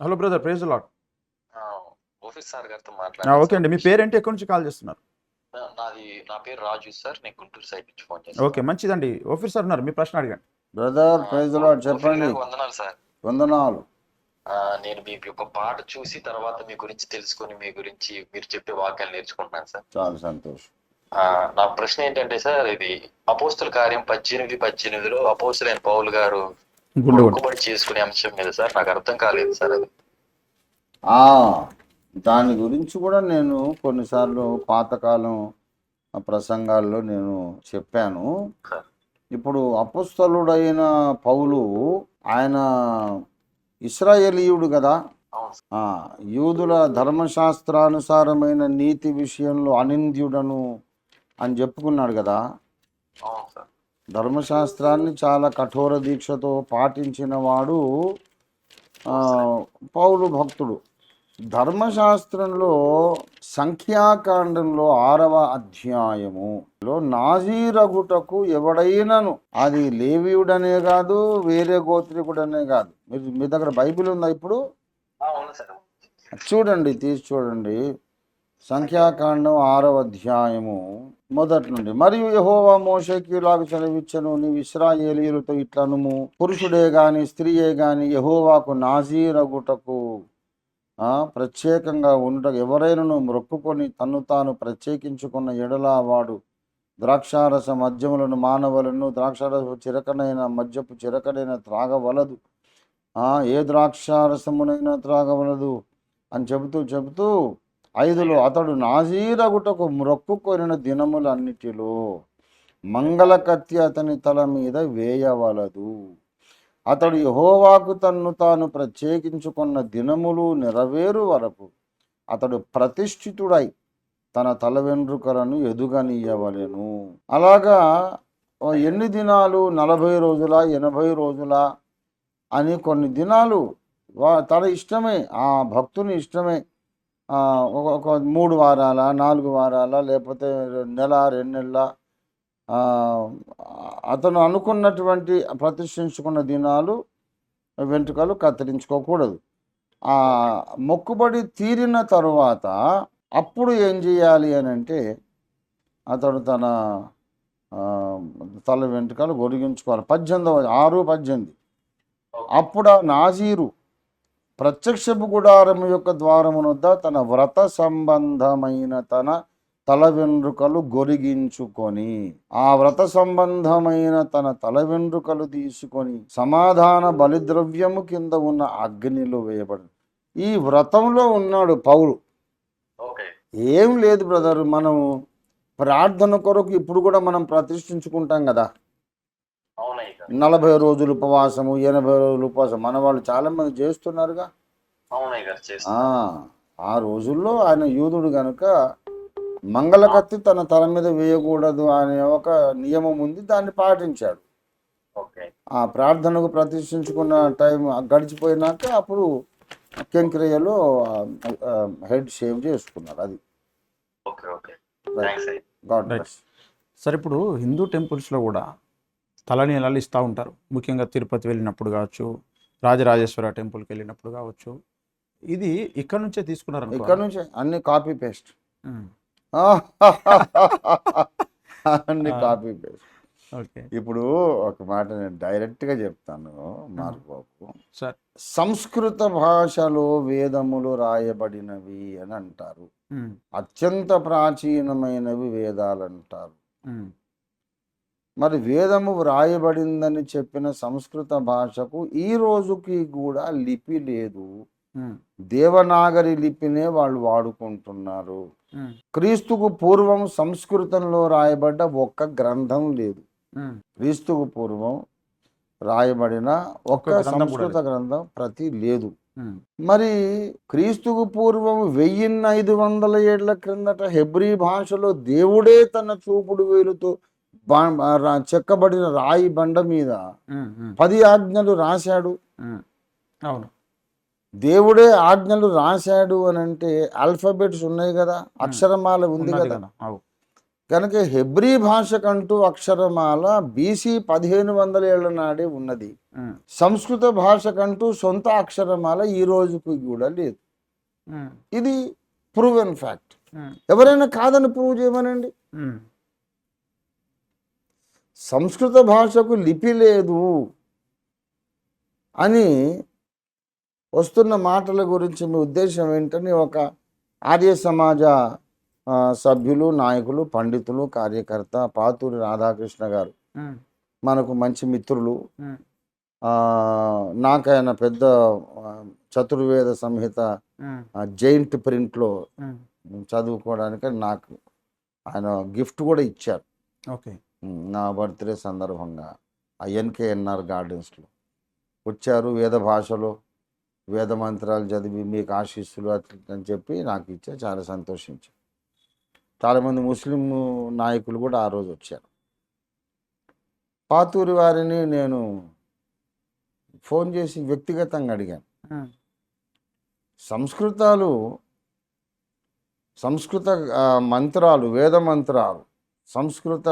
Hello brother praise lot office sir గారితో okay మాట్లాడాను అండి. మీ పేరేంటి? ఎక్కడి నుంచి కాల్ చేస్తున్నారు? నాది నా పేరు రాజు సార్. నేను గుంటూరు సైడ్ నుంచి ఫోన్ చేస్తాను. ఓకే మంచిదండి. ఆఫీసర్ ఉన్నారు. మీ ప్రశ్న అడగండి. బ్రదర్ ప్రైజ్ లాడ్ చెప్పండి. వందనాలు సార్. వందనాలు. ఆ, నేను మీ యొక్క పాట చూసి తర్వాత మీ గురించి తెలుసుకొని మీ గురించి మీరు చెప్పే వాక్యాలు నేర్చుకుంటున్నాను సార్. చాలా సంతోషం. ఆ, నా ప్రశ్న ఏంటంటే సార్ ఇది అపోస్తుల కార్యం పద్దెనిమిది పద్దెనిమిదిలో అపోస్తులైన పౌలు గారు చేసుకునే అంశం మీద సార్. నాకు అర్థం కాలేదు సార్ అది. ఆ, దాని గురించి కూడా నేను కొన్నిసార్లు పాతకాలం ప్రసంగాల్లో నేను చెప్పాను. ఇప్పుడు అపుస్తలుడైన పౌలు ఆయన ఇస్రాయేలీయుడు కదా? యూదుల ధర్మశాస్త్రానుసారమైన నీతి విషయంలో అనింద్యుడను అని చెప్పుకున్నాడు కదా? ధర్మశాస్త్రాన్ని చాలా కఠోర దీక్షతో పాటించిన వాడు పౌలు భక్తుడు. ధర్మశాస్త్రంలో సంఖ్యాకాండంలో ఆరవ అధ్యాయములో నాజీరగుటకు ఎవడైనను అది లేవీయుడనే కాదు వేరే గోత్రికుడనే కాదు. మీరు మీ దగ్గర బైబిల్ ఉందా ఇప్పుడు? చూడండి తీసి చూడండి. సంఖ్యాకాండం ఆరవ అధ్యాయము మొదటి నుండి. మరియు యహోవా మోషకి ఇలాగ చదివించను నీవు ఇస్రాయేలీలతో ఇట్లనుము. పురుషుడే గాని స్త్రీయే గాని యహోవాకు నాజీరగుటకు ప్రత్యేకంగా ఉండ ఎవరైనాను మొక్కుకొని తను తాను ప్రత్యేకించుకున్న ఎడలా వాడు ద్రాక్షారస మద్యములను మానవులను ద్రాక్షారస చిరకనైన మద్యపు చిరకనైన త్రాగవలదు. ఏ ద్రాక్షారసమునైనా త్రాగవలదు అని చెబుతూ చెబుతూ ఐదులో అతడు నాజీరగుటకు మ్రొక్కుకొనిన దినములన్నిటిలో మంగళ కత్తి అతని తల మీద వేయవలదు. అతడు యహోవాకు తన్ను తాను ప్రత్యేకించుకున్న దినములు నెరవేరు వరకు అతడు ప్రతిష్ఠితుడై తన తల వెంట్రుకలను ఎదుగనీయవలెను. అలాగా ఎన్ని దినాలు? నలభై రోజుల? ఎనభై రోజుల? అని కొన్ని దినాలు వా తన ఇష్టమే ఆ భక్తుని ఇష్టమే. ఒక ఒక మూడు వారాల నాలుగు వారాల లేకపోతే నెల రెండు నెలల అతను అనుకున్నటువంటి ప్రతిష్ఠించుకున్న దినాలు వెంట్రుకలు కత్తిరించుకోకూడదు. ఆ మొక్కుబడి తీరిన తరువాత అప్పుడు ఏం చేయాలి అని అంటే అతడు తన తల వెంట్రుకలు గొరిగించుకోవాలి. పద్దెనిమిదవ ఆరు పద్దెనిమిది. అప్పుడు నాజీరు ప్రత్యక్షపు గుడారము యొక్క ద్వారమునొద్ద తన వ్రత సంబంధమైన తన తల వెండ్రుకలు గొరిగించుకొని ఆ వ్రత సంబంధమైన తన తల వెండ్రుకలు తీసుకొని సమాధాన బలిద్రవ్యము కింద ఉన్న అగ్నిలో వేయబడి. ఈ వ్రతంలో ఉన్నాడు ఓకే. ఏం లేదు బ్రదర్ మనం ప్రార్థన కొరకు ఇప్పుడు కూడా మనం ప్రతిష్ఠించుకుంటాం కదా. నలభై రోజులు ఉపవాసము ఎనభై రోజులు ఉపవాసం. మన వాళ్ళు చాలా మంది చేస్తున్నారుగా ఆ, రోజుల్లో ఆయన యూదుడు గనుక మంగళకత్తి తన తల మీద వేయకూడదు అనే ఒక నియమం ఉంది దాన్ని పాటించాడు. ఓకే. ఆ ప్రార్థనకు ప్రతిష్ఠించుకున్న టైం గడిచిపోయినాక అప్పుడు కెంక్రియలో హెడ్ షేవ్ చేసుకున్నారు అది. సార్ ఇప్పుడు హిందూ టెంపుల్స్లో కూడా తలనీలాలు ఇస్తూ ఉంటారు. ముఖ్యంగా తిరుపతి వెళ్ళినప్పుడు కావచ్చు రాజరాజేశ్వర టెంపుల్కి వెళ్ళినప్పుడు కావచ్చు. ఇది ఇక్కడ నుంచే తీసుకున్నారు ఇక్కడ నుంచి అన్ని కాపీ పేస్ట్. అన్ని. Copy paste. ఓకే. ఇప్పుడు ఒక మాట నేను డైరెక్ట్గా చెప్తాను మార్క్ బాబు సార్. సంస్కృత భాషలో వేదములు రాయబడినవి అని అంటారు. అత్యంత ప్రాచీనమైనవి వేదాలు అంటారు మరి వేదము వ్రాయబడిందని చెప్పిన సంస్కృత భాషకు ఈ రోజుకి కూడా లిపి లేదు. దేవనాగరి లిపినే వాళ్ళు వాడుకుంటున్నారు. క్రీస్తుకు పూర్వం సంస్కృతంలో రాయబడ్డ ఒక్క గ్రంథం లేదు. క్రీస్తుకు పూర్వం రాయబడిన ఒక్క సంస్కృత గ్రంథం ప్రతి లేదు. మరి క్రీస్తుకు పూర్వం వెయ్యిన్ని ఐదు వందల ఏళ్ళ క్రిందట హెబ్రీ భాషలో దేవుడే తన చూపుడు వేలుతో చెక్కబడిన రాయి బండ మీద పది ఆజ్ఞలు రాశాడు. అవును. దేవుడే ఆజ్ఞలు రాశాడు అని అంటే ఆల్ఫాబెట్స్ ఉన్నాయి కదా అక్షరమాల ఉంది కదా. కనుక హెబ్రీ భాషకంటూ అక్షరమాల బీసీ పదిహేను వందల ఏళ్ళ నాడే ఉన్నది. సంస్కృత భాషకంటూ సొంత అక్షరమాల ఈ రోజుకి కూడా లేదు. ఇది ప్రూవెన్ ఫ్యాక్ట్. ఎవరైనా కాదని ప్రూవ్ చేయమనండి? సంస్కృత భాషకు లిపి లేదు అని వస్తున్న మాటల గురించి మీ ఉద్దేశం ఏంటని ఒక ఆర్య సమాజ సభ్యులు నాయకులు పండితులు కార్యకర్త పాతూరి రాధాకృష్ణ గారు మనకు మంచి మిత్రులు. నాకైన పెద్ద చతుర్వేద సంహిత జైంట్ ప్రింట్లో చదువుకోవడానికి నాకు ఆయన గిఫ్ట్ కూడా ఇచ్చారు. ఓకే. నా బర్త్డే సందర్భంగా ఎన్కేఎన్ఆర్ గార్డెన్స్లో వచ్చారు వేద భాషలో వేద మంత్రాలు చదివి మీకు ఆశీస్సులు అట్లా అని చెప్పి నాకు ఇచ్చా చాలా సంతోషించాను చాలామంది ముస్లిం నాయకులు కూడా ఆ రోజు వచ్చారు. పాతూరి వారిని నేను ఫోన్ చేసి వ్యక్తిగతంగా అడిగాను. సంస్కృతాలు సంస్కృత మంత్రాలు వేద మంత్రాలు సంస్కృత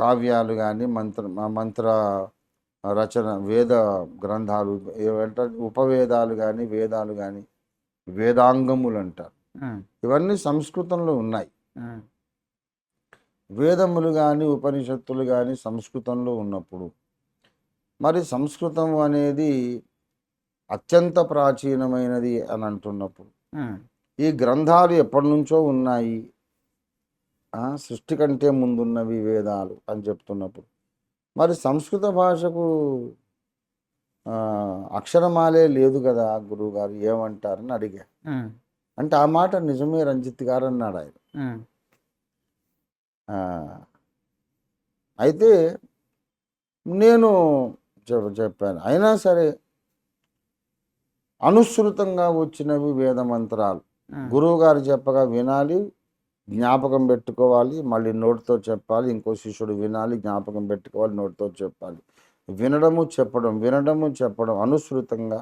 కావ్యాలు కానీ మంత్ర మంత్ర రచన వేద గ్రంథాలు ఏమంటారు? ఉపవేదాలు కానీ వేదాలు కానీ వేదాంగములు అంటారు. ఇవన్నీ సంస్కృతంలో ఉన్నాయి. వేదములు కానీ ఉపనిషత్తులు కానీ సంస్కృతంలో ఉన్నప్పుడు మరి సంస్కృతం అనేది అత్యంత ప్రాచీనమైనది అని అంటున్నప్పుడు ఈ గ్రంథాలు ఎప్పటి నుంచో ఉన్నాయి. సృష్టి కంటే ముందున్నవి వేదాలు అని చెప్తున్నప్పుడు. మరి సంస్కృత భాషకు అక్షరమాలే లేదు కదా గురువు గారు ఏమంటారని అడిగా. అంటే ఆ మాట నిజమే రంజిత్ గారు అన్నాడు ఆయన. అయితే నేను చెప్ చెప్పాను. అయినా సరే అనుసృతంగా వచ్చినవి వేద మంత్రాలు గురువు గారు చెప్పగా వినాలి జ్ఞాపకం పెట్టుకోవాలి మళ్ళీ నోటితో చెప్పాలి ఇంకో శిష్యుడు వినాలి జ్ఞాపకం పెట్టుకోవాలి నోటితో చెప్పాలి. వినడము చెప్పడం వినడము చెప్పడం అనుసృతంగా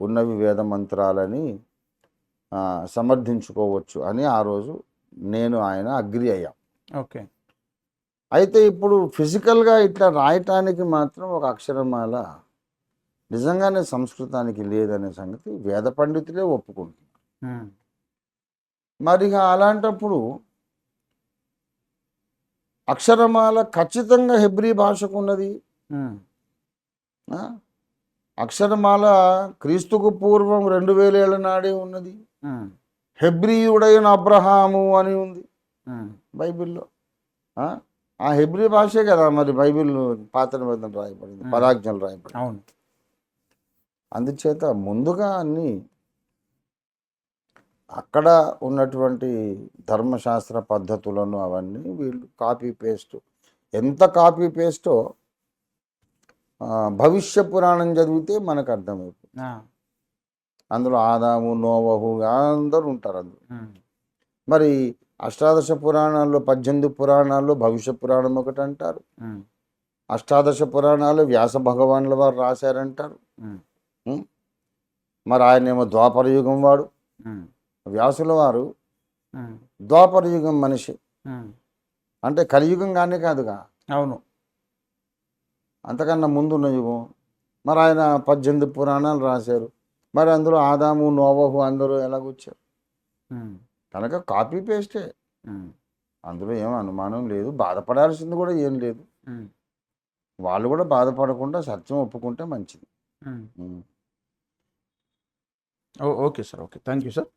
ఉన్నవి వేద మంత్రాలని సమర్థించుకోవచ్చు అని ఆ రోజు నేను ఆయన అగ్రి అయ్యాం. ఓకే. అయితే ఇప్పుడు ఫిజికల్గా ఇట్లా రాయటానికి మాత్రం ఒక అక్షరమాల నిజంగానే సంస్కృతానికి లేదనే సంగతి వేద పండితులే ఒప్పుకుంటున్నారు. మరి అలాంటప్పుడు అక్షరమాల ఖచ్చితంగా హెబ్రీ భాషకు ఉన్నది? అక్షరమాల క్రీస్తుకు పూర్వం రెండు వేల ఏళ్ళ నాడే ఉన్నది. హెబ్రియుడైన అబ్రహాము అని ఉంది బైబిల్లో. ఆ? హెబ్రీ భాషే కదా మరి బైబిల్ పాత నిబంధన రాయబడింది. పరాజ్ఞలు రాయబడింది. అవును. అందుచేత ముందుగా అన్ని అక్కడ ఉన్నటువంటి ధర్మశాస్త్ర పద్ధతులను అవన్నీ వీళ్ళు కాపీ పేస్ట్. ఎంత కాపీ పేస్టో భవిష్య పురాణం చదివితే మనకు అర్థమైపోతుంది ఆ, అందులో ఆదాము నోవహు అందరూ ఉంటారు అందులో. మరి అష్టాదశ పురాణాల్లో పద్దెనిమిది పురాణాల్లో భవిష్య పురాణం ఒకటి అంటారు. అష్టాదశ పురాణాలు వ్యాస భగవానుల వారు రాశారంటారు? మరి ఆయన ఏమో ద్వాపర యుగం వాడు. వ్యాసుల వారు ఉమ్, ద్వాపర యుగం మనిషి అంటే కలియుగం కానీ కాదుగా. అవును. అంతకన్నా ముందున్న యుగం మరి ఆయన పద్దెనిమిది పురాణాలు రాశారు. మరి అందులో ఆదాము నోవహు అందరూ ఎలాగొచ్చారు కనుక కాపీ పేస్టే. అందులో ఏం అనుమానం లేదు. బాధపడాల్సింది కూడా ఏం లేదు. వాళ్ళు కూడా బాధపడకుండా సత్యం ఒప్పుకుంటే మంచిది. Okay sir. Okay. Thank you sir.